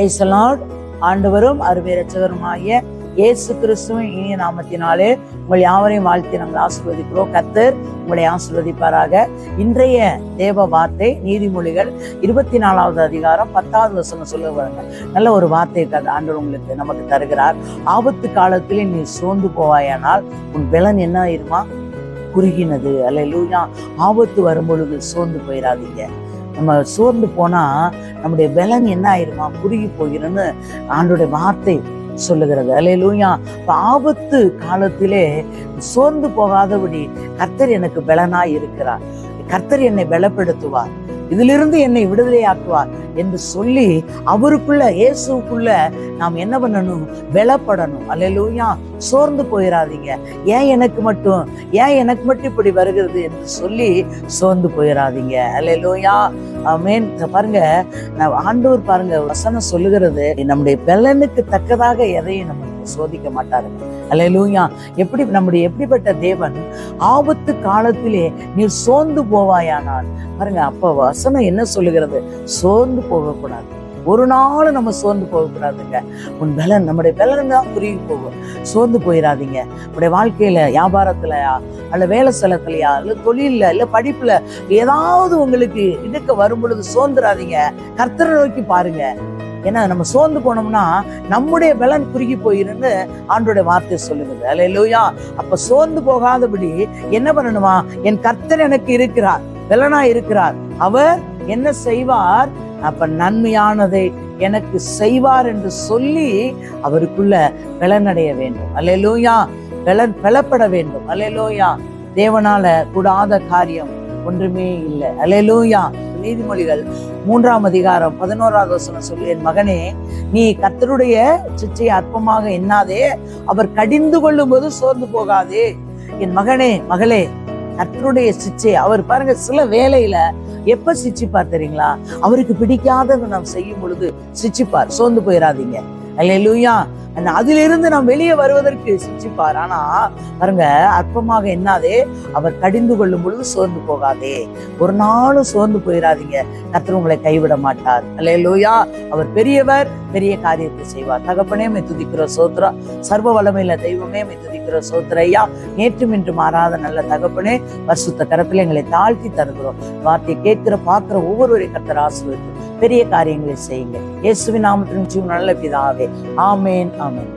பிரைசலாட் ஆண்டவரும் அருமை ரட்சகருமாகிய இயேசு கிறிஸ்துவின் இனிய நாமத்தினாலே உங்கள் யாவரையும் வாழ்த்தி நாங்கள் ஆசிர்வதிக்கிறோம். கத்தர் உங்களை ஆசிர்வதிப்பாராக. இன்றைய தேவ வார்த்தை நீதிமொழிகள் இருபத்தி நாலாவது அதிகாரம் பத்தாவது வசனம் சொல்ல வருங்க நல்ல ஒரு வார்த்தை இருக்காது ஆண்டவர் உங்களுக்கு நமக்கு தருகிறார். ஆபத்து காலத்திலே நீ சோர்ந்து போவாயானால் உன் பலன் என்ன ஆயிருமா? குறுகினது. அல்ல லூயா ஆபத்து வரும் பொழுது சோர்ந்து போயிடாதீங்க நம்ம சோர்ந்து போனா நம்முடைய பலன் என்ன ஆயிருமா? குறுகி போகிறோன்னு ஆண்டுடைய வார்த்தை சொல்லுகிறது. அலையிலூயா ஆபத்து காலத்திலே சோர்ந்து போகாதபடி கர்த்தர் எனக்கு பலனாய் இருக்கிறார் கர்த்தர் என்னை பலப்படுத்துவார். இதிலிருந்து என்னை விடுதலையாக்குவார். என்று சொல்லி அவருக்குள்ள இயேசுக்குள்ள நாம் என்ன பண்ணணும்? விளப்படணும் அல்லையா சோர்ந்து போயிடாதீங்க ஏன் எனக்கு மட்டும்? ஏன் எனக்கு மட்டும் இப்படி வருகிறது என்று சொல்லி சோர்ந்து போயிடாதீங்க அல்லையா மேன் பாருங்க. நான் ஆண்டவர் பாருங்க வசனம் சொல்லுகிறது. நம்முடைய பலனுக்கு தக்கதாக எதையும் நம்ம சோதிக்க மாட்டாருங்க அலையலூயா எப்படி நம்முடைய எப்படிப்பட்ட தேவன் ஆபத்து காலத்திலே நீ சோர்ந்து போவாயானால் பாருங்க அப்ப வசனம் என்ன சொல்லுகிறது? சோர்ந்து போகக்கூடாது. ஒரு நாளும் நம்ம சோர்ந்து போகக்கூடாதுங்க. உன் பலன் நம்முடைய பலன் தான் குறுகி போகும். சோர்ந்து போயிடாதீங்க உடைய வாழ்க்கையில வியாபாரத்துலயா அல்ல வேலை ஸ்தலத்துலயா இல்ல தொழில்ல இல்ல படிப்புல ஏதாவது உங்களுக்கு இதுக்கு வரும் பொழுது சோர்ந்துடாதீங்க கர்த்தரை நோக்கி பாருங்க. ஏன்னா நம்ம சோர்ந்து போனோம்னா நம்முடைய பலன் குறுகி போயிருந்து ஆண்டோட வார்த்தை சொல்லுகிறது. அல்லையா அப்ப சோர்ந்து போகாதபடி என்ன பண்ணணுமா? என் கர்த்தர் எனக்கு இருக்கிறார். பலனா இருக்கிறார். அவர் என்ன செய்வார்? அப்ப நன்மையானதை எனக்கு செய்வார் என்று சொல்லி அவருக்குள்ள பலனடைய வேண்டும். அல்லையிலூயா பலன் பலப்பட வேண்டும். அல்லையிலூயா தேவனால கூடாத காரியம் ஒன்றுமே இல்லை. அல்லையிலூயா நீதிமொழிகள். மூன்றாம் அதிகாரம் பதினோராவது வசனம் சொல்லி என் மகனே நீ கர்த்தருடைய சிச்சையை அற்பமாக எண்ணாதே. அவர் கடிந்து கொள்ளும் போது சோர்ந்து போகாதே. என் மகனே மகளே கர்த்தருடைய சிச்சை அவர் பாருங்க சில வேலையில எப்ப சிச்சிப்பார் தெரியுங்களா? அவருக்கு பிடிக்காததை நாம் செய்யும் பொழுது சிச்சிப்பார். சோர்ந்து போயிடாதீங்க அல்லையா அதிலிருந்து நாம் வெளியே வருவதற்கு சிச்சிப்பார் ஆனா பாருங்க அற்பமாக என்னாதே? அவர் கடிந்து கொள்ளும் பொழுது சோர்ந்து போகாதே. ஒரு நாளும் சோர்ந்து போயிடாதீங்க கத்தர் உங்களை கைவிட மாட்டார். அல்லையா அவர் பெரியவர் பெரிய காரியத்தை செய்வார். தகப்பனே மை துதிக்கிற சோத்ரா சர்வ வளமையில தெய்வமே மை துதிக்கிற சோத்ரையா நேற்றும் இன்று மாறாத நல்ல தகப்பனே பரிசுத்த கரத்துல எங்களை தாழ்த்தி தருகிறோம். வார்த்தையை கேட்கிற பார்க்கிற ஒவ்வொருவரையும் கத்தர் ஆசீர்வதித்து பெரிய காரியங்களை செய்யுங்க இயேசுவின் நாமத்தின் ஜீவன் நல்ல பிதாவே. ஆமேன் ஆமேன்.